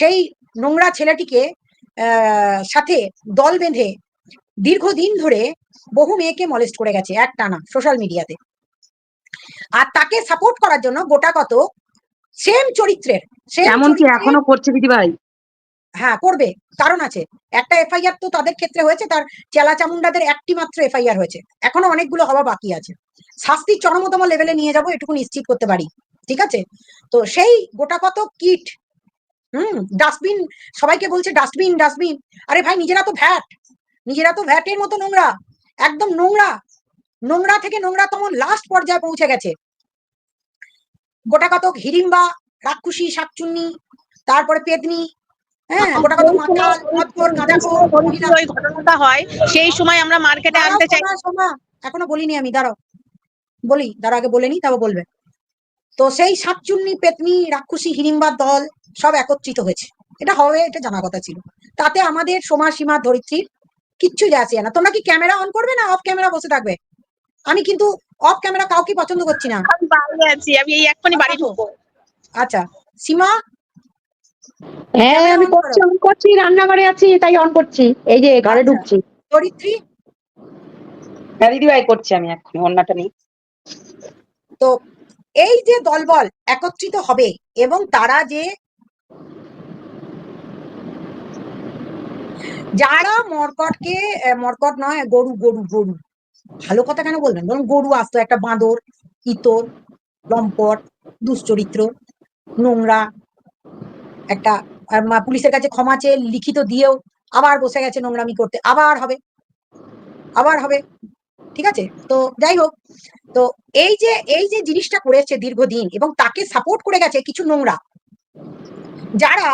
সেই নোংরা ছেলেটিকে সাথে দল বেঁধে দীর্ঘদিন ধরে বহু মেয়েকে মলেস্ট করে গেছে এক টানা সোশ্যাল মিডিয়াতে আর তাকে সাপোর্ট করার জন্য গোটা কত সেম চরিত্রের এমনকি এখনও করছে দিদি ভাই? হ্যাঁ করবে কারণ আছে। একটা এফআইআর তো তাদের ক্ষেত্রে হয়েছে তার চেলা চামুন্ডাদের একটি মাত্র এফআইআর হয়েছে। এখনও অনেকগুলো হওয়া বাকি আছে। শাস্তি চরমতম লেভেলে নিয়ে যাব এটুকু নিশ্চিত করতে পারি ঠিক আছে? তো সেই গোটা কত কিট হুম ডাস্টবিন সবাইকে বলছে ডাস্টবিন ডাস্টবিন আরে ভাই নিজেরা তো ভ্যাট নিজেরা তো ভ্যাটের মতো নোংরা একদম নোংরা। নোংরা থেকে নোংরা নোংরাতম লাস্ট পর্যায়ে পৌঁছে গেছে। গোটা কতক হিড়িম্বা রাক্ষুসী শাকচুন্নি তারপরে পেদনি হ্যাঁ ঘটনাটা হয় সেই সময় আমরা মার্কেটে আনতে চাই। এখনও বলিনি আমি দাঁড়াও। বলি তার আগে বলে নি তারপর বলবে। তো সেই সাতচুন্নি পেতনি রাক্ষসী হিড়িম্বার দল সব একত্রিত হয়েছে। এটা হবে এটা জানা কথা ছিল। তাতে আমাদের সোমা সীমা ধরিত্রীর কিচ্ছু আসে না। তোমরা কি ক্যামেরা অন করবে না অফ ক্যামেরা বসে থাকবে? আমি কিন্তু অফ ক্যামেরা কাউকে পছন্দ করছি না। আমি বাইরে আছি আমি এই এক্ষুনি বাড়ি ঢুকবো। আচ্ছা সীমা? হ্যাঁ আমি করছি অন করছি রান্নাঘরে আছি তাই অন করছি। এই যে ঘরে আচ্ছা। ঢুকছি। ধরিত্রী? হ্যাঁ দিদি করছি আমি এখন অন্যটা নেই। তো এই যে দলবল একত্রিত হবে এবং তারা যে যারা মরকটকে মরকট নয়, গরু গরু গরু। ভালো কথা কেন বলবেন? ধরুন গরু আসতো, একটা বাঁদর, ইতর, লম্পট, দুশ্চরিত্র, নোংরা, একটা পুলিশের কাছে ক্ষমা চেয়ে লিখিত দিয়েও আবার বসে গেছে নোংরামি করতে। আবার হবে। আবার হবে। ঠিক আছে? তো যাই হোক, তো এই যে এই যে জিনিসটা করেছে দীর্ঘদিন এবং তাকে সাপোর্ট করে গেছে কিছু নোংরা, যারা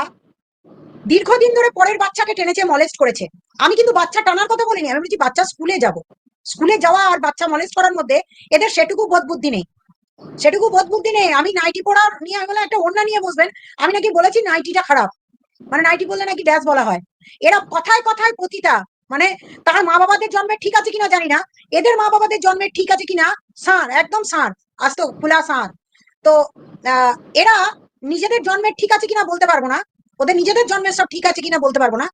দীর্ঘদিন ধরে পরের বাচ্চাকে টেনেছে মলেস্ট করেছে। আমি কিন্তু বাচ্চা টানার কথা বলিনি, আমি বলছি বাচ্চা স্কুলে যাব। স্কুলে যাওয়া আর বাচ্চা মলেস্ট করার মধ্যে এদের সেটুকু বোধ বুদ্ধি নেই। সেটুকু বোধ বুদ্ধি নেই। আমি নাইটি পড়ার নিয়ে আমি একটা ওড়না নিয়ে বসবেন। আমি নাকি বলেছি নাইটিটা খারাপ। মানে নাইটি বললে নাকি ড্যাশ বলা হয়। এরা কথায় কথায় প্রতিটা মানে তার মা বাবাদের জন্মে ঠিক আছে কিনা জানি না। এদের মা বাবাদের জন্মে ঠিক আছে কিনা? সার, একদম সার। আজ তো খোলা সার। তো এরা নিজেদের জন্মের ঠিক আছে কিনা বলতে পারব না। ওদের নিজেদের জন্মের সব ঠিক আছে কিনা বলতে পারব না।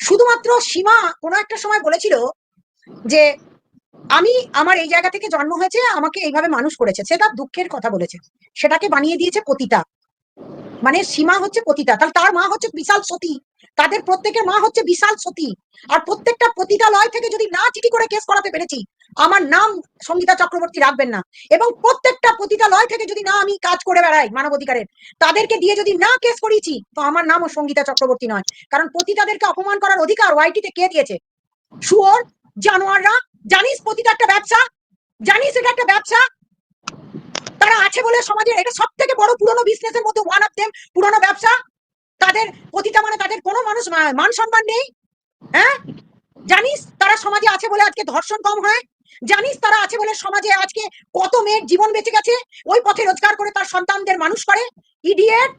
শুধুমাত্র সীমা কোনো একটা সময় বলেছিল যে আমি আমার এই জায়গা থেকে জন্ম হয়েছে, আমাকে এইভাবে মানুষ করেছে। সে তার দুঃখের কথা বলেছে। সেটাকে বানিয়ে দিয়েছে পতিতা। মানে সীমা হচ্ছে পতিতা। তাহলে তার মা হচ্ছে বিশাল সতী। তাদের প্রত্যেকের মা হচ্ছে বিশাল সতী। আর প্রত্যেকটা পতিতালয় থেকে যদি না চিঠি করে কেস করাতে পেরেছি আমার নাম সঙ্গীতা চক্রবর্তী রাখবেন না। এবং প্রত্যেকটা প্রতিটা লয় থেকে যদি না আমি কাজ করে বেড়াই মানবাধিকারের, তাদেরকে দিয়ে যদি না কেস করিয়েছি, তো আমার নামও সঙ্গীতা চক্রবর্তী নয়। কারণ পতিতাদেরকে অপমান করার অধিকার ওয়াইটিতে কে দিয়েছে? শুয়োর, জানোয়াররা, জানিস পতিতা একটা ব্যবসা? জানিস এটা একটা ব্যবসা? তারা আছে বলে সমাজের এটা সব থেকে বড় পুরনো বিজনেসের মধ্যে ওয়ান অফ দেম পুরনো ব্যবসা। তাদের পতিতা মানে তাদের কোনো মানুষ মান সম্মান নেই। হ্যাঁ? জানিস তারা সমাজে আছে বলে আজকে ধর্ষণ কম হয়? জানিস তারা আছে বলে সমাজে আজকে কত মেয়ের জীবন বেঁচে গেছে? ওই পথে রোজগার করে তার সন্তানদের মানুষ করে? ইডিয়েট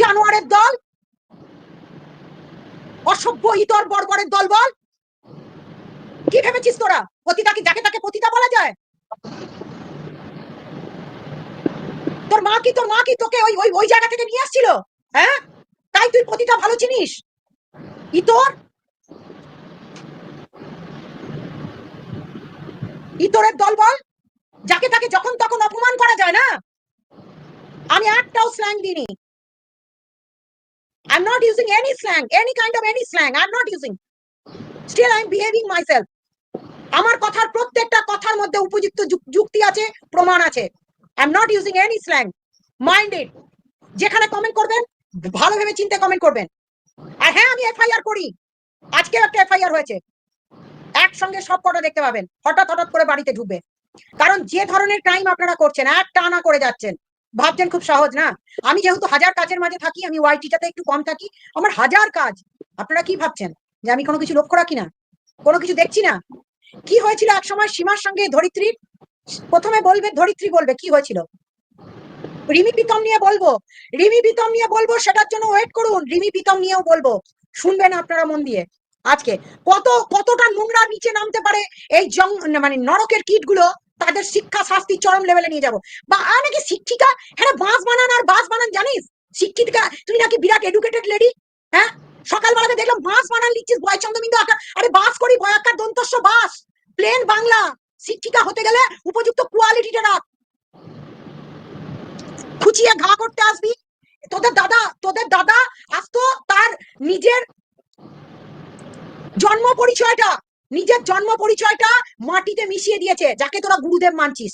জানোয়ারের দল? অসভ্য ইতর বর্বরের দল বল? কি ভেবেছিস তোরা? পতিতাকে যাকে তাকে পতিতা বলা যায়? তোর মা কি তোর মা কি তোকে ওই ওই ওই জায়গা থেকে নিয়ে আসছিল? হ্যাঁ? তাই তুই পতিতা ভালো চিনিস? ইতর ইতরের দল বল যাকে তাকে যখন তখন অপমান করা যায় না। আমি একটাও স্ল্যাং দিইনি। I'm not using any slang, any kind of any slang. I'm not using. Still, I'm behaving myself. আমার কথার প্রত্যেকটা কথার মধ্যে উপযুক্ত যুক- যুক্তি আছে প্রমাণ আছে। I am not using any slang minded যেখানে কমেন্ট করবেন ভালো ভেবে চিন্তে কমেন্ট করবেন। আর হ্যাঁ আমি এফআইআর করি। আজকেও একটা এফআইআর হয়েছে। একসঙ্গে সব কটা দেখতে পাবেন। হঠাৎ হঠাৎ করে বাড়িতে ঢুকবে। কারণ যে ধরনের ক্রাইম আপনারা করছেন এক টানা করে যাচ্ছেন। ভাবছেন খুব সহজ না? আমি যেহেতু হাজার কাজের মাঝে থাকি, আমি ওয়াইটিটাতে একটু কম থাকি, আমার হাজার কাজ, আপনারা কি ভাবছেন? যে আমি কোনো কিছু লক্ষ্য রাখি না? কোনো কিছু দেখছি না? কি হয়েছিল এক সময় সীমার সঙ্গে ধরিত্রীর? প্রথমে বলবে, ধরিত্রী বলবে, কি হয়েছিল? রিমি প্রীতম নিয়ে বলব। রিমি প্রীতম নিয়ে বলব, সেটার জন্য ওয়েট করুন। রিমি প্রীতম নিয়েও বলব। শুনবেন আপনারা মন দিয়ে। আজকে। কত, কতটা নোংরা নিচে নামতে পারে এই জং মানে নরকের কীটগুলো তাদের শিক্ষা শাস্তি চরম লেভেলে নিয়ে যাব। বা নাকি শিক্ষিকা হ্যাঁ বাঁশ বানান আর বাঁশ বানান, জানিস? শিক্ষিকা, তুমি নাকি বিরাট এডুকেটেড লেডি দিচ্ছিস বয় চন্দ্রবিন্দু আকার আরে বাস করি বয় আকার দন্তস্ব বাস প্লেন বাংলা। শিক্ষিকা হতে গেলে উপযুক্ত কোয়ালিটিটা রাখ। খুচিয়ে ঘা করতে আসবি। তোদের দাদা তোদের দাদা আসতো তার নিজের জন্ম পরিচয়টা, নিজের জন্ম পরিচয়টা মাটিতে মিশিয়ে দিয়েছে, যাকে তোরা গুরুদেব মানছিস।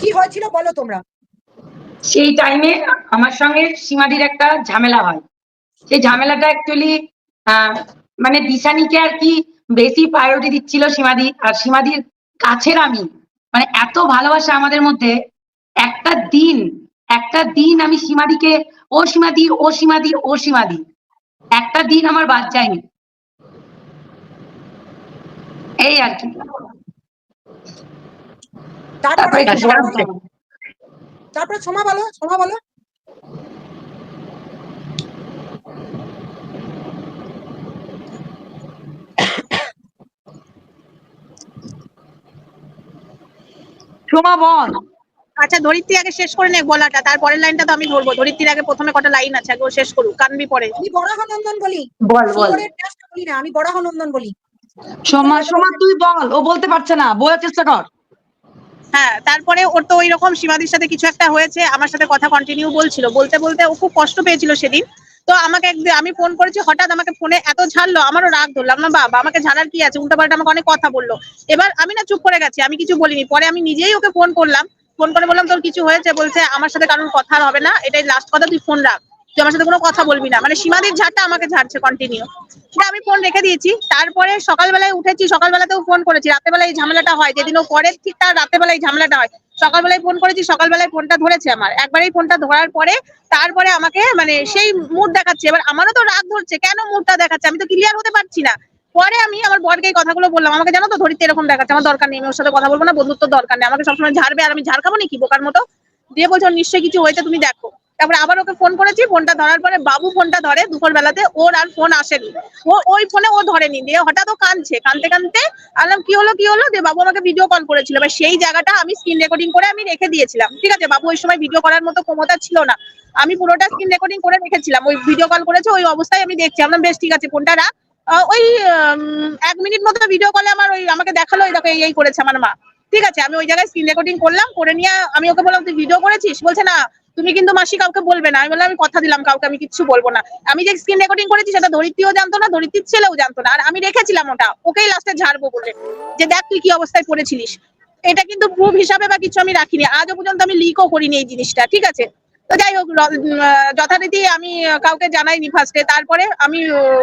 কি হয়েছিল বলো তোমরা? সেই টাইমে আমার সঙ্গে সীমাদির একটা ঝামেলা হয়। সেই ঝামেলাটা অ্যাকচুয়ালি মানে দিশানিকে আর কি বেশি প্রায়োরিটি দিচ্ছিল সীমাদি, আর সীমাদির কাছের আমি। মানে এত ভালোবাসা আমাদের মধ্যে, একটা দিন একটা দিন আমি সীমাদিকে ও সীমা সীমাদি ও সীমা সীমাদি ও সীমা সীমাদি একটা দিন আমার বাদ যায়নি। এই আর কি। তারপরে তারপরে তারপরে সোমা বলো সোমা বলো। সোমা বল আচ্ছা ধরিত্রী আগে শেষ করে নে বলাটা তারপরের লাইনটা তো আমি ধরবো। ধরিত্রীর আগে প্রথমে কটা লাইন আছে আগে ও শেষ করুক কানবি পরে। আমি বরাহনন্দন বলি। বল বল। বলি না আমি বরাহনন্দন বলি। সোমা সোমা তুই বল ও বলতে পারছে না বলার চেষ্টা কর। হ্যাঁ তারপরে ওর তো ওই রকম সীমাদির সাথে কিছু একটা হয়েছে আমার সাথে কথা কন্টিনিউ বলছিল। বলতে বলতে ও খুব কষ্ট পেয়েছিল সেদিন। তো আমাকে একদিন আমি ফোন করেছি হঠাৎ আমাকে ফোনে এত ঝাড়লো আমারও রাগ ধরলাম না বাবা আমাকে ঝাড়ার কি আছে? উল্টা পাল্টা আমাকে অনেক কথা বলল। এবার আমি না চুপ করে গেছি আমি কিছু বলিনি। পরে আমি নিজেই ওকে ফোন করলাম ফোন করে বললাম, তোর কিছু হয়েছে? বলছে, আমার সাথে কারোর কথা হবে না। এটাই লাস্ট কথা, তুই ফোন রাখ। তুই আমার সাথে কোনো কথা বলবি না। মানে সীমাদির ঝাড়টা আমাকে ঝাড়ছে কন্টিনিউ এটা আমি ফোন রেখে দিয়েছি। তারপরে সকালবেলায় উঠেছি, সকালবেলাতেও ফোন করেছি। রাতেবেলায় এই ঝামেলাটা হয়। যেদিন ও করে ঠিক তার রাতেবেলায় ঝামেলাটা হয়। সকালবেলায় ফোন করেছি, সকালবেলায় ফোনটা ধরেছে আমার। একবারেই ফোনটা ধরার পরে তারপরে আমাকে মানে সেই মুড দেখাচ্ছে। এবার আমারও তো রাগ ধরছে। কেন মুডটা দেখাচ্ছে? আমি তো ক্লিয়ার হতে পারছি না। পরে আমি আমার বরকে কথাগুলো বললাম। আমাকে জানো তো ধরিতে এরকম দেখাচ্ছে। আমার দরকার নেই, আমি ওর সাথে কথা বলব না, বন্ধুত্ব দরকার নেই। আমাকে সবসময় ঝাড়বে আর আমি ঝাড় খাব নাকি বোকার মতো? দিয়ে বলছে নিশ্চয়ই কিছু হয়েছে, তুমি দেখো। তারপরে আবার ওকে ফোন করেছি ফোনটা ধরার পরে বাবু ফোনটা ধরে দুপুর বেলাতে ওর আর ফোন আসেনি। ও ওই ফোনে ও ধরেনি। দিয়ে হঠাৎ ও কাঁদছে কানতে কানতে আলাম কি হলো কি হলো? দিয়ে বাবু আমাকে ভিডিও কল করেছিল। বা সেই জায়গাটা আমি স্ক্রিন রেকর্ডিং করে আমি রেখে দিয়েছিলাম। ঠিক আছে, বাবু ওই সময় ভিডিও করার মতো ক্ষমতা ছিল না। আমি পুরোটা স্ক্রিন রেকর্ডিং করে রেখেছিলাম। ওই ভিডিও কল করেছে, ওই অবস্থায় আমি দেখছি। আমরা বেশ, ঠিক আছে ফোনটা রাখ। ওই এক মিনিট মতো ভিডিও কলে আমার ওই, আমাকে দেখাল এই দেখো এই করেছে আমার মা। ঠিক আছে, আমি ওই জায়গায় স্ক্রিন রেকর্ডিং করলাম, করে নিয়ে আমি ওকে বললাম, তুই ভিডিও করেছিস? বলছে, না, তুমি কিন্তু মাসি কাউকে বলবে না। আমি বললাম, আমি কথা দিলাম কাউকে, আমি কিচ্ছু বলব না। আমি যে স্ক্রিন রেকর্ডিং করেছি, সেটা ধরিত্রীও জানতো না, ধরিত্রীর ছেলেও জানতো না। আর আমি রেখেছিলাম ওটা, ওকেই লাস্টে ঝাড়বো বলে। যে দেখ, তুই কি অবস্থায় পড়েছিলিস। এটা কিন্তু প্রুফ হিসাবে বা কিছু আমি রাখিনি। আজও পর্যন্ত আমি লিকও করিনি এই জিনিসটা, ঠিক আছে? তো যাই হোক যথারীতি আমি কাউকে জানাইনি ফার্স্টে তারপরে আমি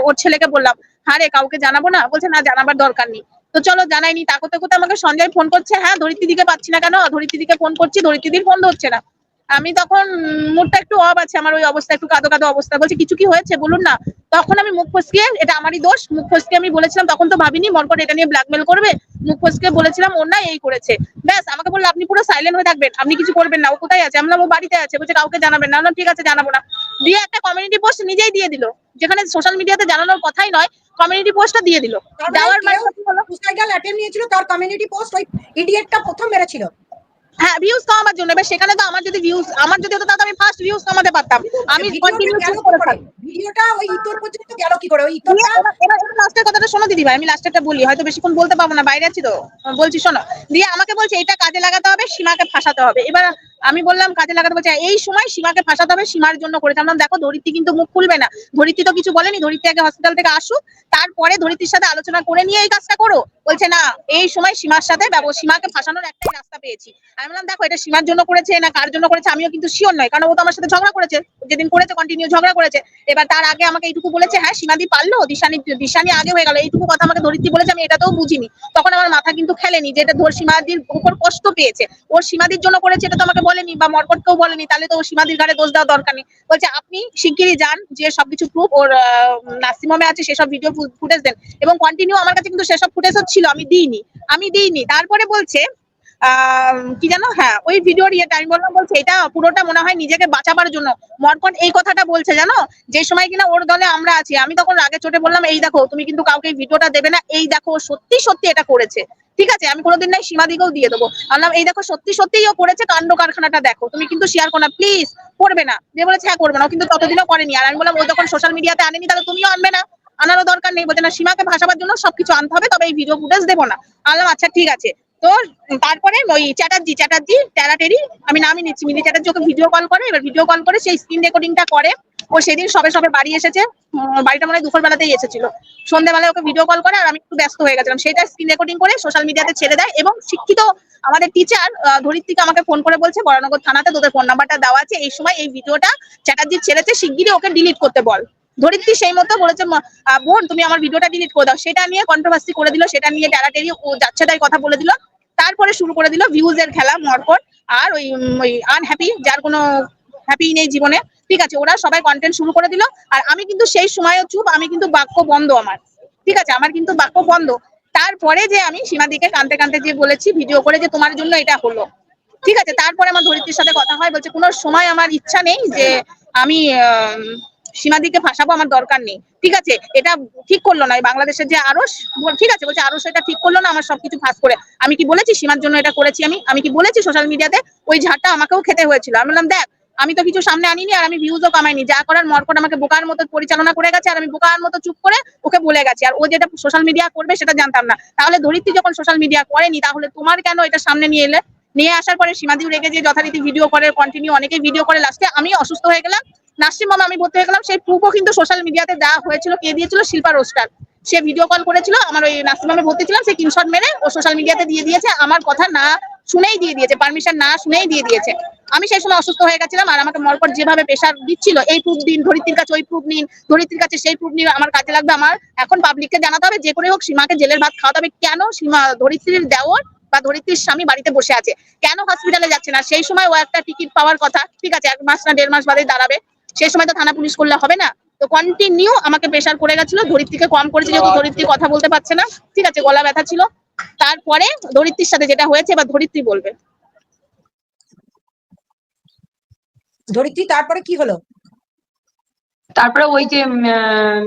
ওর ছেলেকে বললাম হ্যাঁ রে, কাউকে জানাব না? বলছে, না, জানাবার দরকার নেই। তো চলো, জানাইনি। তা কোথাও আমাকে সঞ্জয় ফোন করছে হ্যাঁ ধরিত্রী দিকে পাচ্ছি না কেন? ধরিত্রী দিকে ফোন করছি ধরিত্রী দিদির ফোন ধরছে না। আমি তখন মুডটা একটু অফ আছে আমার ওই অবস্থা একটু কাদো কাদো অবস্থা। বলছে কিছু কি হয়েছে? বলুন না। তখন আমি মুখ ফসকে এটা আমারই দোষ মুখ ফসকে আমি বলেছিলাম তখন তো ভাবিনি মরকট এটা নিয়ে ব্ল্যাকমেল করবে। মুখ ফসকে বলেছিলাম ওর না এই করেছে। ব্যাস আমাকে বলল আপনি পুরো সাইলেন্ট হয়ে থাকবেন আপনি কিছু করবেন না ও কোথায় আছে? আমি বললাম, ও বাড়িতে আছে। বলছে কাউকে জানাবেন না। বললাম, ঠিক আছে জানাব না। দিয়ে একটা কমিউনিটি পোস্ট নিজেই দিয়ে দিল যেখানে সোশ্যাল মিডিয়াতে জানানোর কথাই নয় কমিউনিটি পোস্টটা দিয়ে দিল। মানে কেউ হলো সুসাইডাল অ্যাটেম্প নিয়েছিল তার কমিউনিটি পোস্ট ওই ইডিয়েটটা প্রথম মেরেছিল। হ্যাঁ ভিউজ কমাবার জন্য। এবার সেখানে তো আমার যদি ভিউজ আমার যদি হতো তাহলে আমি ফার্স্ট ভিউজ কমাতে পারতাম। আমি কন্টিনিউ করে ভিডিওটা ওই ইতর পর্যন্ত গেল কি করে? ওই ইতরটা লাস্টের কথাটা শোনো দিদি ভাই। আমি লাস্টেরটা বলি। হয়তো বেশিক্ষণ বলতে পারব না। বাইরে আছি তো। বলছি শোনো। দিয়ে আমাকে বলছে এটা কাজে লাগাতে হবে সীমাকে ফাঁসাতে হবে। এবার আমি বললাম, কাজে লাগাতে বলছে, এই সময় সীমাকে ফাঁসাতে হবে, সীমার জন্য করেছে। আমরা দেখো, ধরিত্রী কিন্তু মুখ খুলবে না। ধরিত্রী তো কিছু বলেনি, ধরিত্রী আগে হসপিটাল থেকে আসুক, তারপরে ধরিত্রীর সাথে আলোচনা করে নিয়ে এই কাজটা করো। বলছে, না, এই সময় সীমার সাথে সীমাকে ফাঁসানোর একটাই রাস্তা পেয়েছি। আমি বললাম, দেখো, এটা সীমার জন্য করেছে না কার জন্য করেছে, আমিও কিন্তু শিওর নয়, কারণ ও তো আমার সাথে ঝগড়া করেছে, যেদিন করেছে কন্টিনিউ ঝগড়া করেছে। এবার তার আগে আমাকে এইটুকু বলেছে হ্যাঁ সীমাদি পারল, দিশানি দিশানি আগে হয়ে গেল, এইটুকু কথা আমাকে ধরিত্রী বলেছে, আমি এটাতেও বুঝিনি। তখন আমার মাথা কিন্তু খেলেনি যে এটা ধর সীমাদির উপর কষ্ট পেয়েছে। ওর সীমাদির জন্য করেছে, এটা তো আমাকে বলেনি বা মরকটকেও বলেনি, তাহলে তো সীমাদির ঘাড়ে দোষ দেওয়ার দরকার নেই। বলছে, আপনি শিগগিরই যান, যে সবকিছু প্রুফ ওর নাসিমমে আছে সেসব ভিডিও ফুটেজ দেন। এবং কন্টিনিউ আমার কাছে কিন্তু সেসব ফুটেজও ছিল, আমি দিইনি। আমি দিইনি। তারপরে বলছে কি জানো? হ্যাঁ ওই ভিডিওর ইয়েটা আমি বললাম, বলছে, এটা পুরোটা মনে হয় নিজেকে বাঁচাবার জন্য। মরকট এই কথাটা বলছে, জানো? যে সময় কিনা ওর দলে আমরা আছি, আমি তখন রাগে চোটে বললাম, এই দেখো, তুমি কিন্তু কাউকে ভিডিওটা দেবে না, এই দেখো সত্যি সত্যি এটা করেছে। ঠিক আছে? আমি কোনোদিন নাই সীমাদিকেও দিয়ে দেবো। বললাম, এই দেখো, সত্যি সত্যিই ও করেছে, কাণ্ড কারখানাটা দেখো। তুমি কিন্তু শেয়ার করো না প্লিজ করবে না। যে বলেছে হ্যাঁ করবে না। কিন্তু ততদিনও করেনি। আর আমি বললাম, ও যখন সোশ্যাল মিডিয়াতে আনেনি, তাহলে তুমিও আনবে না। আনারও দরকার নেই। বলছে, না, সীমাকে ভাসাবার জন্য সবকিছু আনতে হবে, তবে এই ভিডিও ফুটেজ দেবো না। আনলাম আচ্ছা ঠিক আছে। তো তারপরে ওই চ্যাটার্জি চ্যাটার্জি ট্যারাটেরি আমি নামই নিচ্ছি। Mili Chatterjee okay video call করে, এবার ভিডিও কল করে সেই স্ক্রিন রেকর্ডিংটা করে। ও সেদিন সবে সবে বাড়ি এসেছে। বাড়িটা মনে হয় দুপুর বেলাতেই এসেছিল। সন্ধ্যেবেলায় ওকে ভিডিও কল করে আর আমি একটু ব্যস্ত হয়ে গেছিলাম। সেটা স্ক্রিন রেকর্ডিং করে সোশ্যাল মিডিয়াতে ছেড়ে দেয় এবং শিক্ষিত আমাদের টিচার ধরিত্রীকে আমাকে ফোন করে বলছে, বরানগর থানাতে তোদের ফোন নাম্বারটা দেওয়া আছে। এই সময় এই ভিডিওটা চ্যাটার্জি ছেড়েছে, শিগগিরই ওকে ডিলিট করতে বল। ধরিত্রী সেই মতো বলেছে বোন, তুমি আমার ভিডিওটা ডিলিট করে দাও। সেটা নিয়ে কন্ট্রোভার্সি করে দিল, সেটা নিয়ে টারাটেরি ও যাচ্ছে তাই কথা বলে দিল। তারপরে শুরু করে দিল ভিউজ এর খেলা, মরকট আর ওই ওই আনহ্যাপি যার কোনো হ্যাপি নেই জীবনে। ঠিক আছে, ওরা সবাই কন্টেন্ট শুরু করে দিল। আর আমি কিন্তু সেই সময়ও চুপ, আমি কিন্তু বাক্য বন্ধ আমার। ঠিক আছে, আমার কিন্তু বাক্য বন্ধ। তারপরে যে আমি সীমাদিকে কানতে কানতে যে বলেছি ভিডিও করে যে তোমার জন্য এটা হলো। ঠিক আছে, তারপরে আমার ধরিত্রীর সাথে কথা হয়, বলছে কোনো সময় আমার ইচ্ছা নেই যে আমি সীমাদিকে ফাঁসাবো আমার দরকার নেই। ঠিক আছে? এটা ঠিক করল না। বাংলাদেশের যে আরস, ঠিক আছে, বলছে আরস এটা ঠিক করল না, আমার সবকিছু ফাঁস করে। আমি কি বলেছি? সীমার জন্য এটা করেছি আমি। আমি কি বলেছি সোশ্যাল মিডিয়াতে ওই ঝাড়টা আমাকেও খেতে হয়েছিল। আমি বললাম, দেখ, আমি তো কিছু সামনে আনিনি আর আমি ভিউজও কামাইনি। যা করার মরকট আমাকে বোকার মতো পরিচালনা করে গেছে আর আমি বোকার মতো চুপ করে ওকে বলে গেছি। আর ও যেটা সোশ্যাল মিডিয়া করবে সেটা জানতাম না। তাহলে ধরিত্রী যখন সোশ্যাল মিডিয়া করেনি, তাহলে তোমার কেন এটা সামনে নিয়ে এলে? নিয়ে আসার পরে সীমাদিও রেগে যে যথারীতি ভিডিও করে কন্টিনিউ অনেকে ভিডিও করে। লাস্টে আমি অসুস্থ হয়ে গেলাম। নার্সিং হোমে আমি ভর্তি হয়ে গেলাম। সেই প্রুফও কিন্তু সোশ্যাল মিডিয়াতে দেওয়া হয়েছিল, কে দিয়েছিল? শিল্পা রোস্টার সে ভিডিও কল করেছিল, আমার ওই নার্সিং হোমে ভর্তি ছিলাম, সে কিনশট মেরে ও সোশ্যাল মিডিয়াতে দিয়ে দিয়েছে, আমার কথা না শুনেই দিয়ে দিয়েছে পারমিশন না শুনেই দিয়ে দিয়েছে। আমি সেই সময় অসুস্থ হয়ে গেছিলাম আর আমাকে মরকট যেভাবে প্রেশার দিচ্ছিল, এই প্রুফ দিন, ধরিত্রীর কাছে ওই প্রুফ নিন, ধরিত্রীর কাছে সেই প্রুফ নিন, আমার কাজে লাগবে, আমার এখন পাবলিককে জানাতে হবে, যে করে হোক সীমাকে জেলের ভাত খাওয়াতে হবে। কেন সীমা ধরিত্রীর দেওর বা ধরিত্রীর স্বামী বাড়িতে বসে আছে? কেন হসপিটালে যাচ্ছে না? সেই সময় ও একটা টিকিট পাওয়ার কথা, ঠিক আছে, এক মাস না দেড় মাস বাদে দাঁড়াবে। সেই সময় তো থানা পুলিশ করলে হবে না। তো কন্টিনিউ আমাকে প্রেশার করে গেছিল ধরিত্রীকে কম করেছে যেহেতু ধরিত্রী কথা বলতে পারছে না। ঠিক আছে গলা ব্যথা ছিল। তারপরে ধরিত্রীর সাথে যেটা হয়েছে এবার ধরিত্রী বলবে। ধরিত্রী তারপরে কি হলো? তারপরে ওই যে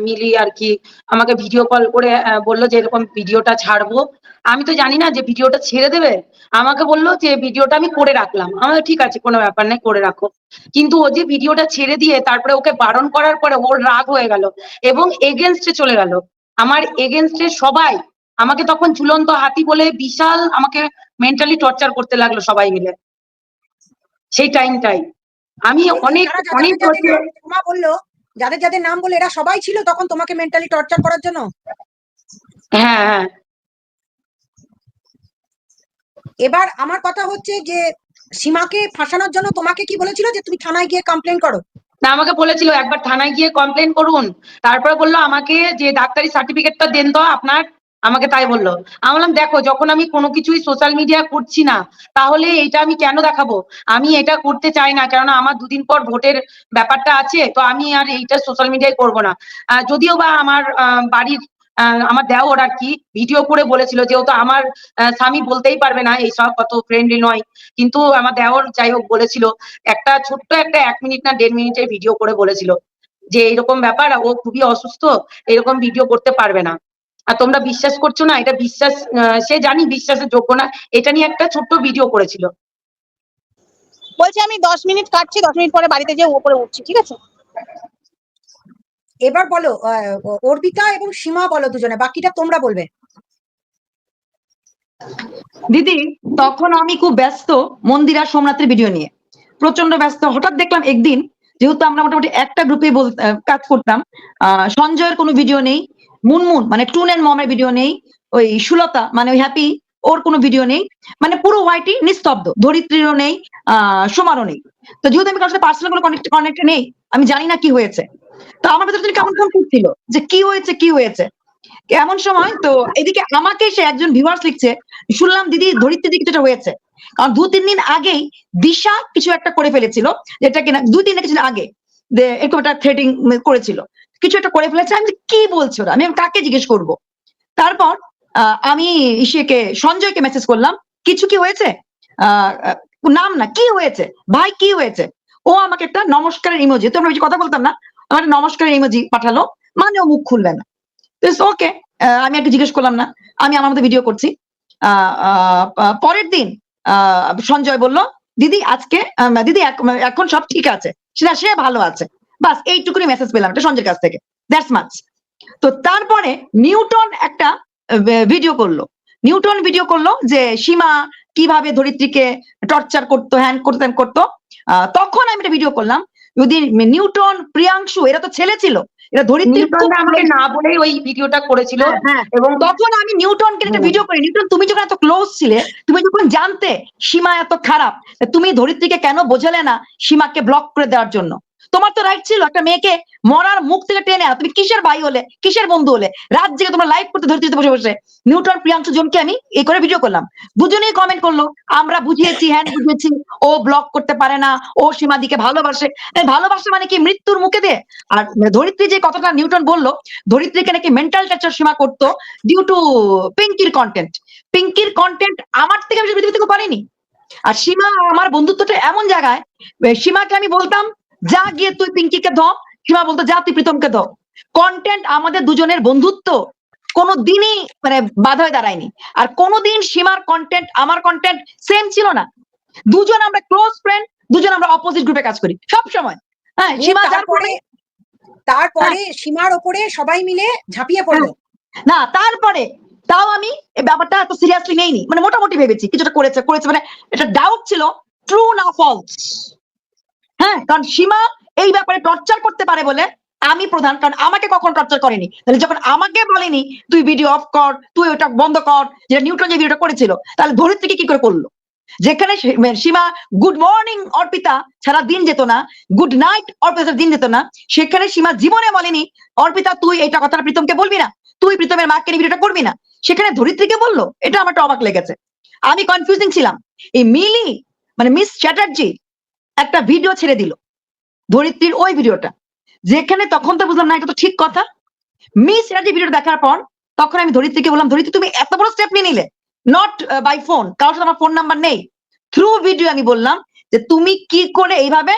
মিলি আর কি আমাকে ভিডিও কল করে বলল যে এরকম ভিডিওটা ছাড়বো। আমি তো জানি না যে ভিডিওটা ছেড়ে দেবে। আমাকে বলল যে ভিডিওটা আমি করে রাখলাম। আমার ঠিক আছে কোনো ব্যাপার নেই করে রাখো। কিন্তু ও যে ভিডিওটা ছেড়ে দিয়ে তারপরে ওকে বারণ করার পরে ওর রাগ হয়ে গেল এবং এগেনস্টে চলে গেল। আমার এগেনস্টে সবাই আমাকে তখন ঝুলন্ত হাতি বলে বিশাল আমাকে মেন্টালি টর্চার করতে লাগল সবাই মিলে। সেই টাইমটাই আমি অনেক অনেক বলল যাদের যাদের নাম বলে এরা সবাই ছিল তখন তোমাকে মেন্টালি টর্চার করার জন্য? হ্যাঁ হ্যাঁ। এবার আমার কথা হচ্ছে যে সীমাকে ফাঁসানোর জন্য তোমাকে কি বলেছিল যে তুমি থানায় গিয়ে কমপ্লেন করো? না আমাকে বলেছিল একবার থানায় গিয়ে কমপ্লেন করুন। তারপরে বলল আমাকে যে ডাক্তারি সার্টিফিকেটটা দেন তো আপনার আমাকে তাই বলল। আমি বললাম, দেখো, যখন আমি কোনো কিছুই সোশ্যাল মিডিয়া করছি না, তাহলে এটা আমি কেন দেখাবো? আমি এটা করতে চাই না, কেননা আমার দুদিন পর ভোটের ব্যাপারটা আছে, তো আমি আর এইটা সোশ্যাল মিডিয়ায় করব না। যদিও বা আমার বাড়ির আমার দেওর আর কি ভিডিও করে বলেছিল, যেহেতু আমার স্বামী বলতেই পারবে না এইসব কত ফ্রেন্ডলি নয়। কিন্তু আমার দেওর যাই হোক বলেছিল, একটা ছোট্ট একটা এক মিনিট না দেড় মিনিটের ভিডিও করে বলেছিল। যে এরকম ব্যাপার, ও খুবই অসুস্থ, এরকম ভিডিও করতে পারবে না। আর তোমরা বিশ্বাস করছ না এটা বিশ্বাস আহ, সে জানি বিশ্বাসের যোগ্য না এটা নিয়ে একটা ছোট্ট ভিডিও করেছিল। বলছে আমি দশ মিনিট কাটছি দশ মিনিট পরে বাড়িতে যেয়ে উপরে উঠছি ঠিক আছে? এবার বলো আহ, অর্পিতা এবং সীমা বলো দুজনে বাকিটা তোমরা বলবে। দিদি তখন আমি খুব ব্যস্ত মন্দিরা সোমনাথের ভিডিও নিয়ে। প্রচণ্ড ব্যস্ত হঠাৎ দেখলাম একদিন যেহেতু আমরা মোটামুটি একটা গ্রুপে কাজ করতাম আহ সঞ্জয়ের কোনো ভিডিও নেই মুনমুন মানে টুন এন্ড মমের ভিডিও নেই, ওই সুলতা মানে ওই হ্যাপি ওর কোনো ভিডিও নেই মানে পুরো হোয়াইটই নিস্তব্ধ, ধরিত্রীরও নেই, আহ, সোমারও নেই। তো যেহেতু আমি কারোর সাথে পার্সোনাল কোনো কনেক্ট কনেক্ট নেই, আমি জানি না কি হয়েছে। তো আমার ভেতরে কেমন কনফিউজ ছিল? যে কি হয়েছে কি হয়েছে? এমন সময় তো এদিকে আমাকে সে একজন ভিউয়ার্স লিখছে, শুনলাম দিদি ধরিত্রী দিদি কিছুটা হয়েছে। কারণ দু তিন দিন আগেই দিশা কিছু একটা করে ফেলেছিল, যেটা কিনা দুই তিন দিন আগে এরকম একটা থ্রেটিং করেছিল। কিছু একটা করে ফেলেছে, আমি কি বলছো? আমি কাকে জিজ্ঞেস করব? তারপর আমি ইসেকে সঞ্জয়কে মেসেজ করলাম, কিছু কি হয়েছে? নাম না, কি হয়েছে? ভাই, কি হয়েছে? ও আমাকে একটা নমস্কারের ইমোজি তোমরা বেশি কথা বলতাম না আমার নমস্কারের ইমোজি পাঠালো মানে ও মুখ খুলবে না। ওকে আমি একটু জিজ্ঞেস করলাম না, আমি আমার মতো ভিডিও করছি। পরের দিন সঞ্জয় বলল, দিদি, আজকে দিদি, এখন সব ঠিক আছে সেটা সে ভালো আছে। বাস এইটুকুনি মেসেজ পেলাম এটা সঞ্জয়ের কাছ থেকে। দ্যাটস মাচ তো তারপরে নিউটন একটা ভিডিও করল। নিউটন ভিডিও করল যে সীমা কীভাবে ধরিত্রীকে টর্চার করতো হ্যান করতো করতো। তখন আমি একটা ভিডিও করলাম। যদি নিউটন প্রিয়াংশু এরা তো ছেলে ছিল এরা ধরিত্রীর আমাকে না বলেই ওই ভিডিওটা করেছিল। হ্যাঁ, হ্যাঁ। এবং তখন আমি নিউটনকে একটা ভিডিও করি। নিউটন তুমি যখন এত ক্লোজ ছিলে তুমি যখন জানতে সীমা এত খারাপ তুমি ধরিত্রীকে কেন বোঝালে না সীমাকে ব্লক করে দেওয়ার জন্য? তোমার তো রাইট ছিল, একটা মেয়েকে মরার মুখ থেকে টেনে আনা। তুমি কিসের ভাই হলে? কিসের বন্ধু হলে? রাত জেগে তোমরা লাইভ করতে ধরিত্রীতে বসে বসে। নিউটন প্রিয়াংশু জনকে আমি এই করে ভিডিও করলাম। দুজনেই কমেন্ট করল, আমরা বুঝিয়েছি হ্যাঁ বুঝিয়েছি। ও ব্লক করতে পারে না, ও সীমাদিকে ভালোবাসে। ভালোবাসে মানে কি? মৃত্যুর মুখে দিয়ে। আর ধরিত্রী যে কথাটা নিউটন বলল, ধরিত্রীকে নাকি মেন্টাল টাচার সীমা করতো ডিউ টু পিঙ্কির কন্টেন্ট পিঙ্কির কন্টেন্ট আমার থেকে বেশি পৃথিবী থেকে করেনি আর সীমা আমার বন্ধুত্বটা এমন জায়গায় সীমাকে আমি বলতাম যা গিয়ে তুই পিঙ্কিকে ধ সীমা বলতো যা তুই প্রীতমকে ধ কন্টেন্ট আমাদের দুজনের বন্ধুত্ব কোনো দিনই মানে বাধা হয়ে দাঁড়ায়নি। আর কোনোদিন সীমার কন্টেন্ট আমার কন্টেন্ট সেম ছিল না। দুজন আমরা ক্লোজ ফ্রেন্ড দুজন আমরা অপোজিট গ্রুপে কাজ করি সব সময়। হ্যাঁ সীমা তারপরে তারপরে সীমার ওপরে সবাই মিলে ঝাঁপিয়ে পড়ল। না তারপরে তাও আমি এই ব্যাপারটা এত সিরিয়াসলি নেইনি। মানে মোটামুটি ভেবেছি কিছুটা করেছে করেছে মানে এটা ডাউট ছিল ট্রু না ফলস হ্যাঁ কারণ সীমা এই ব্যাপারে টর্চার করতে পারে বলে আমি প্রধান, কারণ আমাকে কখন টর্চার করেনি। তাহলে যখন আমাকে বলেনি, তুই ভিডিও অফ কর, তুই ওটা বন্ধ কর, যেটা নিউটন যে ভিডিওটা করেছিল, তাহলে ধরিত্রীকে কি করে করল? যেখানে মানে সীমা গুড মর্নিং অর্পিতা, সারা দিন যেত না গুড নাইট অর্পিতা দিন যেত না, সেখানে সীমা জীবনে বলেনি, অর্পিতা, তুই এটা কথাটা প্রীতমকে বলবি না, তুই প্রীতমের মাকে নিয়ে ভিডিওটা করবি না, সেখানে ধরিত্রীকে বলল, এটা আমার অবাক লেগেছে। আমি কনফিউজিং ছিলাম। এই মিলি মানে মিস চ্যাটার্জি একটা ভিডিও ছেড়ে দিল। ধরিত্রীর ওই ভিডিওটা যেখানে তখন তো বুঝলাম না, এটা তো ঠিক কথা। মিস চ্যাটার্জি ভিডিওটা দেখার পর, তখন আমি ধরিত্রীকে বললাম, ধরিত্রী, তুমি এত বড় স্টেপ নিয়ে নিলে। নট বাই ফোন কারোর সাথে আমার ফোন নাম্বার নেই। থ্রু ভিডিও আমি বললাম যে, তুমি কি করে এইভাবে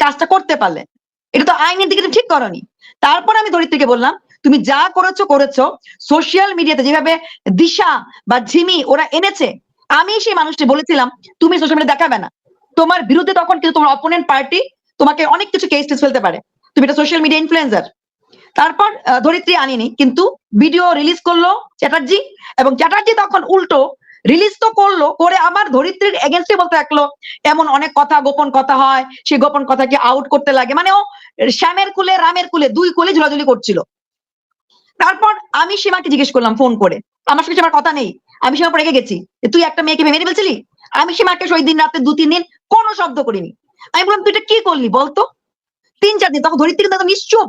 কাজটা করতে পারলে? এটা তো আইনের দিকে ঠিক করনি। তারপর আমি ধরিত্রীকে বললাম, তুমি যা করেছ করেছ। সোশ্যাল মিডিয়াতে যেভাবে দিশা বা ঝিমি ওরা এনেছে, আমি সেই মানুষটি বলেছিলাম, তুমি সোশ্যাল মিডিয়া দেখাবে না। তোমার বিরুদ্ধে তখন কিন্তু তোমার অপোনেন্ট পার্টি তোমাকে অনেক কিছু কেস টেস ফেলতে পারে। তুমি এটা সোশ্যাল মিডিয়া ইনফ্লুয়েন্সার তারপর ধরিত্রী আনিনি, কিন্তু ভিডিও রিলিজ করল চ্যাটার্জি এবং চ্যাটার্জি তখন উল্টো রিলিজ তো করল, করে আবার ধরিত্রীর এগেনস্টে বলতে লাগল এমন অনেক কথা, গোপন কথা হয়, সেই গোপন কথাকে আউট করতে লাগে। মানে ও শ্যামের কুলে, রামের কুলে দুই কুলে ঝুলাঝুলি করছিল। তারপর আমি সীমাকে জিজ্ঞেস করলাম ফোন করে। আমার সঙ্গে আমার কথা নেই। আমি সীমা রেগে গেছি। তুই একটা মেয়েকে মেরে ফেলছিলি? আমি সীমাকে ওই দিন রাতে দু, তিন দিন কোনো শব্দ করিনি। আমি বললাম, তুই এটা কি করলি বলতো? তিন, চার দিন, তখন ধরিত্রী কিন্তু নিশ্চুপ।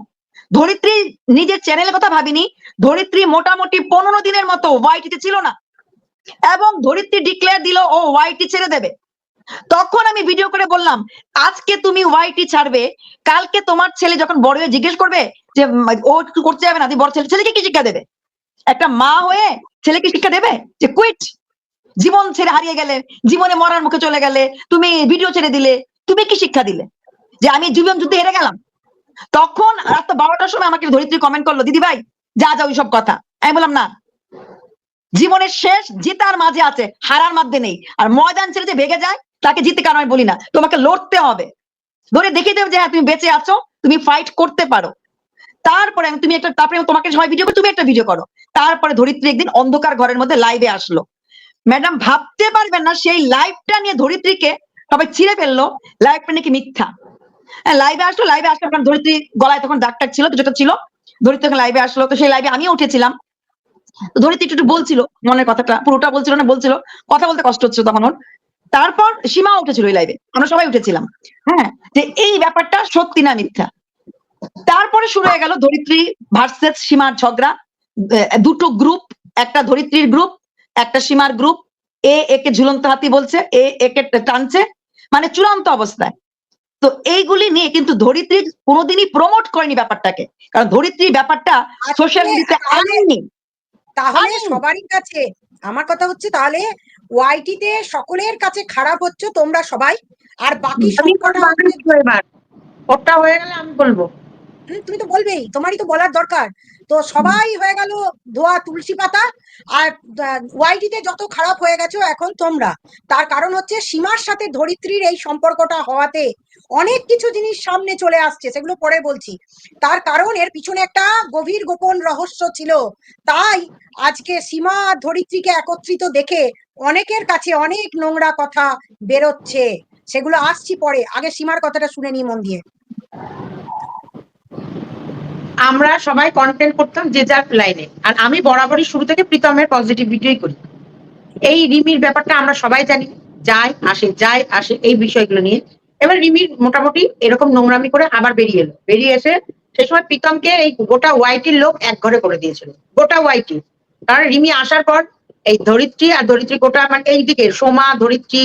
ধরিত্রী নিজের চ্যানেলের কথা ভাবিনি। ধরিত্রী মোটামুটি পনেরো দিনের মতো ওয়াইটিতে ছিল না। এবং ধরিত্রী ডিক্লেয়ার দিল, ও ওয়াইটি ছেড়ে দেবে। তখন আমি ভিডিও করে বললাম, আজকে তুমি ওয়াইটি ছাড়বে, কালকে তোমার ছেলে যখন বড় হয়ে জিজ্ঞেস করবে যে, ও করতে যাবে না? তুমি বড় ছেলে, ছেলেকে কি শিক্ষা দেবে? একটা মা হয়ে ছেলেকে শিক্ষা দেবে যে, কুইট জীবন ছেড়ে হারিয়ে গেলে, জীবনে মরার মুখে চলে গেলে, তুমি ভিডিও ছেড়ে দিলে, তুমি কি শিক্ষা দিলে? যে আমি জীবন যুদ্ধে হেরে গেলাম। তখন রাত বারোটার সময় আমাকে ধরিত্রী কমেন্ট করল, দিদি ভাই, যা যা, ওইসব কথা। আমি বললাম, না। জীবনের শেষ জেতার মাঝে আছে, হারার মধ্যে নেই। আর ময়দান ছেড়ে যে ভেগে যায়, তাকে জিতে কারণ আমি বলি না। তোমাকে লড়তে হবে। ধরে দেখিয়ে দেবে যে হ্যাঁ তুমি বেঁচে আছো, তুমি ফাইট করতে পারো। তারপরে আমি, তুমি একটা, তারপরে তোমাকে সবাই ভিডিও করো, তুমি একটা ভিডিও করো। তারপরে ধরিত্রী একদিন অন্ধকার ঘরের মধ্যে লাইভে আসলো। ম্যাডাম ভাবতে পারবেন না সেই লাইভটা নিয়ে ধরিত্রীকে সবাই ছিঁড়ে ফেলল। লাইভটা নাকি মিথ্যা। হ্যাঁ লাইভে আসলো লাইভে আসলো কারণ ধরিত্রী গলায় তখন ডাক্তার ছিল কিছুটা ছিল, ধরিত্রী লাইভে আসলো, তো সেই লাইভে আমিও উঠেছিলাম। তো ধরিত্রী একটু বলছিল, মনের কথাটা, পুরোটা বলছিল না, বলছিল, কথা বলতে কষ্ট হচ্ছিল তখন ওর। তারপর সীমা উঠেছিল ওই লাইভে, আমরা সবাই উঠেছিলাম। হ্যাঁ যে এই ব্যাপারটা সত্যি না মিথ্যা। তারপরে শুরু হয়ে গেল ধরিত্রী ভার্সেস সীমার ঝগড়া দুটো গ্রুপ একটা ধরিত্রীর গ্রুপ একটা সীমার গ্রুপ এ একে ঝুলন্ত হাতি বলছে এ একে টানছে মানে চূড়ান্ত অবস্থায়। তো এইগুলি নিয়ে কিন্তু ধরিত্রী কোনোদিনই প্রমোট করেনি ব্যাপারটাকে। কারণ ধরিত্রী ব্যাপারটা সোশ্যাল মিডিয়াতে তাহলে- আনেনি। তাহলে সবারই কাছে আমার কথা হচ্ছে তাহলে ওয়াইটিতে সকলের কাছে খারাপ হচ্ছে তোমরা সবাই আর বাকি ওটা হয়ে গেলে আমি বলব। তুমি তো বলবেই, তোমারই তো বলার দরকার। তো সবাই হয়ে গেল ধোয়া তুলসী পাতা, আর ওয়াইটিতে যত খারাপ হয়ে গেছো এখন তোমরা। তার কারণ হচ্ছে সীমার সাথে ধরিত্রীর এই সম্পর্কটা হওয়াতে অনেক কিছু জিনিস সামনে চলে আসছে, সেগুলো পরে বলছি। তার কারণ এর পিছনে একটা গভীর গোপন রহস্য ছিল। তাই আজকে সীমা আর ধরিত্রীকে একত্রিত দেখে অনেকের কাছে অনেক নোংরা কথা বেরোচ্ছে। সেগুলো আসছি পরে। আগে সীমার কথাটা শুনে নি মন দিয়ে। আমরা সবাই কন্টেন্ট করতাম যে যার লাইনে আর আমি বরাবরই শুরু থেকে প্রীতমের পজিটিভ ভিডিওই করি। এই রিমির ব্যাপারটা আমরা সবাই জানি যায় আসে যায় আসে, এই বিষয়গুলো নিয়ে। এবার রিমির মোটামুটি এরকম নোংরামি করে আবার বেরিয়ে এলো। বেরিয়ে এসে সেই সময় প্রীতমকে এই গোটা ওয়াইটির লোক এক ঘরে করে দিয়েছিল। গোটা ওয়াইটি কারণ রিমি আসার পর এই ধরিত্রী আর ধরিত্রী গোটা মানে এইদিকে সোমা, ধরিত্রী,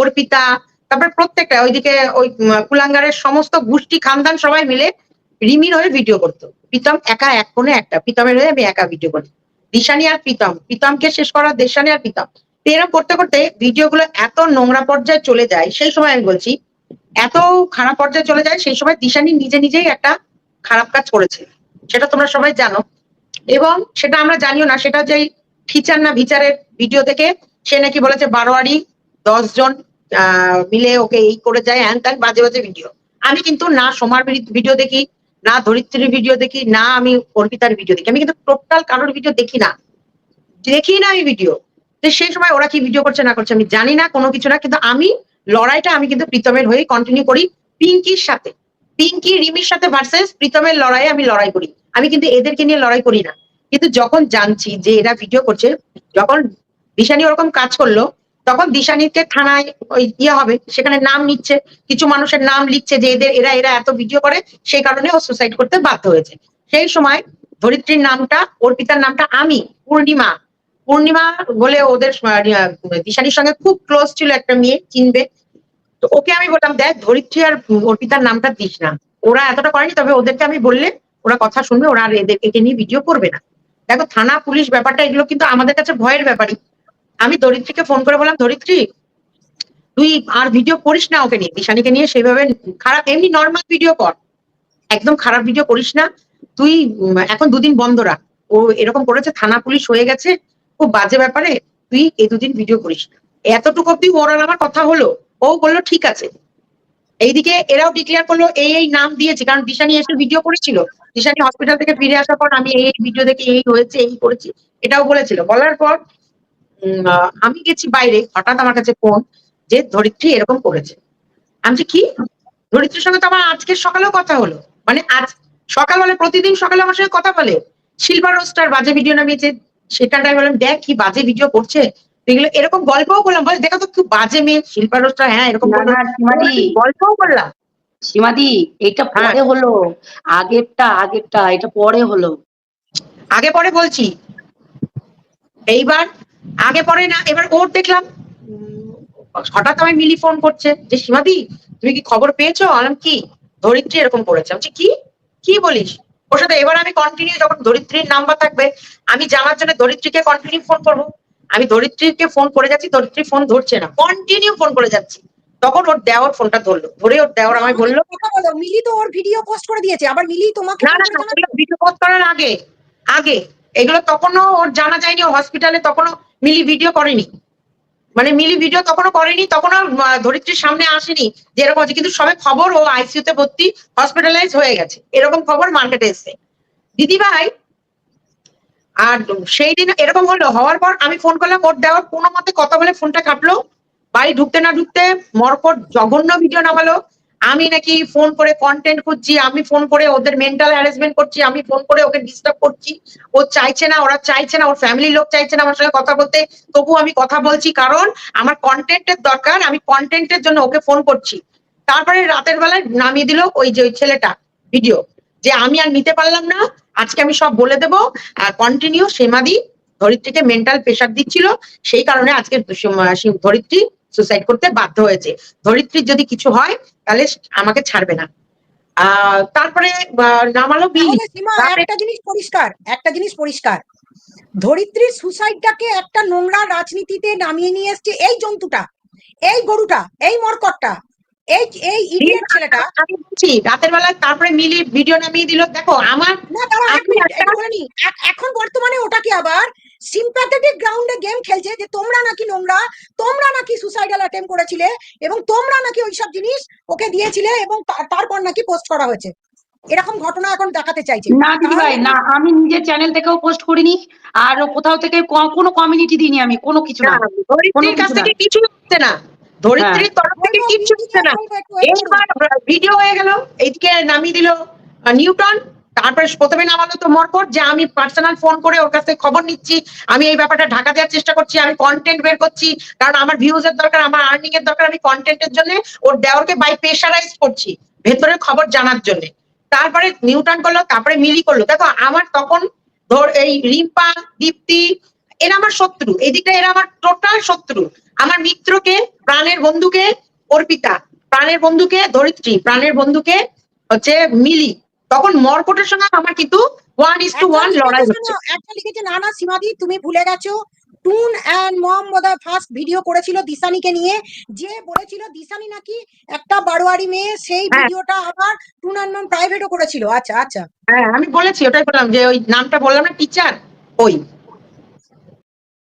অর্পিতা, তারপরে প্রত্যেকটা ওইদিকে ওই কুলাঙ্গারের সমস্ত গোষ্ঠী, খানদান সবাই মিলে রিমির হয়ে ভিডিও করতো। প্রীতম একা এক কোণে একটা প্রীতমের হয়ে আমি একা ভিডিও করি। দিশানি আর প্রীতম প্রীতমকে শেষ করা দেশানি আর প্রীতম। এরকম করতে করতে ভিডিও গুলো এত নোংরা পর্যায়ে চলে যায় সেই সময় আমি বলছি এত খারাপ পর্যায়ে চলে যায় সেই সময় দিশানি নিজে নিজেই একটা খারাপ কাজ করেছে। সেটা তোমরা সবাই জানো। এবং সেটা আমরা জানিও না সেটা যেই ফিচার না বিচারের ভিডিও থেকে সে নাকি বলেছে বারোয়ারি দশ জন আহ, মিলে ওকে এই করে যায় হ্যান ত্যান বাজে বাজে ভিডিও আমি কিন্তু না সোমার ভিডিও দেখি না ধরিত্রীর ভিডিও দেখি, না আমি অর্পিতার ভিডিও দেখি। আমি কিন্তু টোটাল কারোর ভিডিও দেখি না। দেখি না আমি ভিডিও তো সেই সময় ওরা কি ভিডিও করছে, না করছে, আমি জানি না, কোনো কিছু না। কিন্তু আমি লড়াইটা আমি কিন্তু প্রীতমের হয়ে কন্টিনিউ করি পিঙ্কির সাথে। পিঙ্কি, রিমির সাথে ভার্সেস প্রীতমের লড়াই আমি লড়াই করি। আমি কিন্তু এদেরকে নিয়ে লড়াই করি না। কিন্তু যখন জানছি যে এরা ভিডিও করছে, যখন দিশানি ওরকম কাজ করল তখন দিশানিকে থানায় ওই ইয়ে হবে, সেখানে নাম নিচ্ছে, কিছু মানুষের নাম লিখছে যে এদের, এরা এরা এত ভিডিও করে, সেই কারণে ও সুসাইড করতে বাধ্য হয়েছে। সেই সময় ধরিত্রীর নামটা অর্পিতার নামটা আমি, পূর্ণিমা পূর্ণিমা বলে ওদের দিশানির সঙ্গে খুব ক্লোজ ছিল একটা মেয়ে, চিনবে। তো ওকে আমি বললাম, দেখ, ধরিত্রী আর অর্পিতার নামটা দিস না। ওরা এতটা করেনি, তবে ওদেরকে আমি বললে ওরা কথা শুনবে, ওরা আর এদের একে নিয়ে ভিডিও করবে না। দেখো, থানা, পুলিশ ব্যাপারটা এগুলো কিন্তু আমাদের কাছে ভয়ের ব্যাপারই। আমি ধরিত্রীকে ফোন করে বললাম ধরিত্রী তুই আর ভিডিও করিস না ওকে নিয়ে। দিশানিকে নিয়ে সেভাবে খারাপ, এমনি নর্মাল ভিডিও কর। একদম খারাপ ভিডিও করিস না। তুই এখন দুদিন বন্ধ রাখ। ও এরকম করেছে, থানা পুলিশ হয়ে গেছে। খুব বাজে ব্যাপারে তুই এই দুদিন ভিডিও করিস না। এতটুকু অব্দি ওর আর আমার কথা হলো। ও বলল, ঠিক আছে। এইদিকে এরাও ডিক্লেয়ার করল, এই এই নাম দিয়েছে। কারণ দিশানি এসে ভিডিও করেছিল। দিশানি হসপিটাল থেকে ফিরে আসার পর আমি এই ভিডিও দেখে এই হয়েছে, এই করেছি। এটাও বলেছিল। বলার পর আমি গেছি বাইরে হঠাৎ আমার কাছে ফোন যে ধরিত্রী এরকম করেছে। আমি বলছি, কি? ধরিত্রীর সঙ্গে তো আমার আজকের সকালেও কথা হলো। মানে আজ সকালবেলা প্রতিদিন সকালে আমার সঙ্গে কথা বলে। শিল্পা রোস্টার বাজে ভিডিও নামিয়েছে সেখানটায় বললাম দেখ কি বাজে ভিডিও করছে। এগুলো এরকম গল্পও বললাম বল দেখো তো খুব বাজে মেয়ে শিল্পা রোস্টার হ্যাঁ এরকম। গল্পও করলাম সীমাদি এটা হ্যাঁ। পরে হলো আগেরটা আগেরটা এটা পরে হলো। আগে পরে বলছি। এইবার আগে পরে না এবার ওর দেখলাম। হঠাৎ আমি মিলি ফোন করছে যে সীমাদি তুমি কি খবর পেয়েছ? আলাম কি? ধরিত্রী এরকম করেছে। আমি কি? কি বলিস? ওর সাথে এবার আমি কন্টিনিউ যখন ধরিত্রীর নাম্বার থাকবে আমি জানার জন্য ধরিত্রীকে কন্টিনিউ ফোন করব। আমি ধরিত্রীকে ফোন করে যাচ্ছি ধরিত্রী ফোন ধরছে না। কন্টিনিউ ফোন করে যাচ্ছি। তখন ওর দেওয়ার ফোনটা ধরলো। ধরে ওর দেওয়ার আমায় বলল বলো মিলি তো ওর ভিডিও পোস্ট করে দিয়েছে। আবার মিলি তোমাকে না না ভিডিও পোস্ট করার আগে আগে এগুলো তখনও ওর জানা যায়নি ও হসপিটালে তখনও মিলি ভিডিও করেনি। মানে মিলি ভিডিও তখনও করেনি, তখনও ধরিত্রীর সামনে আসেনি যে এরকম হচ্ছে কিন্তু সবে খবর ও আইসিইউ তে ভর্তি হসপিটালাইজ হয়ে গেছে। এরকম খবর মার্কেটে এসছে। দিদি ভাই আর সেই দিন এরকম হলো, হওয়ার পর আমি ফোন করলাম, ওর দেওয়ার কোনো মতে কথা বলে ফোনটা কাটলো। বাড়ি ঢুকতে না ঢুকতে মরকট জঘন্য ভিডিও নামালো। আমি নাকি ফোন করে কন্টেন্ট খুঁজছি, আমি ফোন করে ওদের মেন্টাল হ্যারাসমেন্ট করছি, আমি ফোন করে ওকে ডিস্টার্ব করছি। ও চাইছে না, ওরা চাইছে না, ওর ফ্যামিলির লোক চাইছে না আমার সঙ্গে কথা বলতে। তবু আমি কথা বলছি কারণ আমার কন্টেন্টের দরকার, আমি কন্টেন্টের জন্য ওকে ফোন করছি। তারপরে রাতের বেলায় নামিয়ে দিল ওই যে ওই ছেলেটা ভিডিও যে আমি আর নিতে পারলাম না, আজকে আমি সব বলে দেবো। আর কন্টিনিউ সেমাদি ধরিত্রীকে মেন্টাল প্রেশার দিচ্ছিল, সেই কারণে আজকে ধরিত্রী সুসাইড করতে বাধ্য হয়েছে। ধরিত্রীর যদি কিছু হয় তাহলে আমাকে ছাড়বে না। তারপরে নামালো বিল। একটা জিনিস পরিষ্কার একটা জিনিস পরিষ্কার। ধরিত্রীর সুসাইডটাকে একটা নোংরা রাজনীতিতে নামিয়ে নিয়ে এসছে এই জন্তুটা এই গরুটা এই মরকটটা এই এই ইডিয়েট ছেলেটা। আমি বলছি রাতের বেলা তারপরে মিলি ভিডিও নামিয়ে দিল। দেখো আমার না। এ- এখন বর্তমানে ওটাকে আবার সিম্প্যাথেটিক গ্রাউন্ডে গেম খেলছে যে তোমরা নাকি নোংরা তোমরা নাকি সুসাইডাল অ্যাটেম্প করেছিলে এবং তোমরা নাকি ওইসব জিনিস ওকে দিয়েছিলে এবং তারপর নাকি পোস্ট করা হয়েছে। এরকম ঘটনা এখন দেখাতে চাইছে। না দিদি ভাই না আমি নিজের চ্যানেল থেকেও পোস্ট করিনি আর কোথাও থেকে কোনো কমিউনিটি দিইনি আমি কোনো কিছু না। ধরিত্রীর কাছ না। থেকে কিছু হচ্ছে না। ধরিত্রীর তরফ থেকে কিচ্ছু হচ্ছে না। এইবার ভিডিও হয়ে গেল এইদিকে নামিয়ে দিল নিউটন তারপরে প্রথমে নামালো তো মরকট, যে আমি পার্সোনাল ফোন করে ওর কাছ খবর নিচ্ছি, আমি এই ব্যাপারটা ঢাকা দেওয়ার চেষ্টা করছি, আমি কন্টেন্ট বের করছি, কারণ আমার ভিউজ এর দরকার, আমার আর্নিং এর দরকার, আমি কন্টেন্টের জন্য ওর দেওয়ারকে বাই প্রেশারাইজ করছি, ভেতরের খবর জানার জন্য। তারপরে নিউটন করল, তারপরে মিলি করল। দেখো, আমার তখন ধর এই রিম্পা, দীপ্তি, এরা আমার শত্রু, এদিকটা এরা আমার টোটাল শত্রু। আমার মিত্রকে, প্রাণের বন্ধুকে, অর্পিতা, প্রাণের বন্ধুকে, ধরিত্রী, প্রাণের বন্ধুকে হচ্ছে মিলি। তখন মরকটের সঙ্গে আমার কিন্তু ওয়ান ইস টু ওয়ান লড়াই হচ্ছে। একটা লিখেছে না না সীমাদি তুমি ভুলে গেছো। টুন অ্যান্ড মম বোধহয় ফার্স্ট ভিডিও করেছিল দিশানিকে নিয়ে। যে বলেছিল দিশানি নাকি একটা বারোয়ারি মেয়ে সেই হ্যাঁ। ভিডিওটা আবার টুন অ্যান্ড মম প্রাইভেটও করেছিল। আচ্ছা আচ্ছা। হ্যাঁ আমি বলেছি ওটাই বললাম যে ওই নামটা বললাম না টিচার ওই।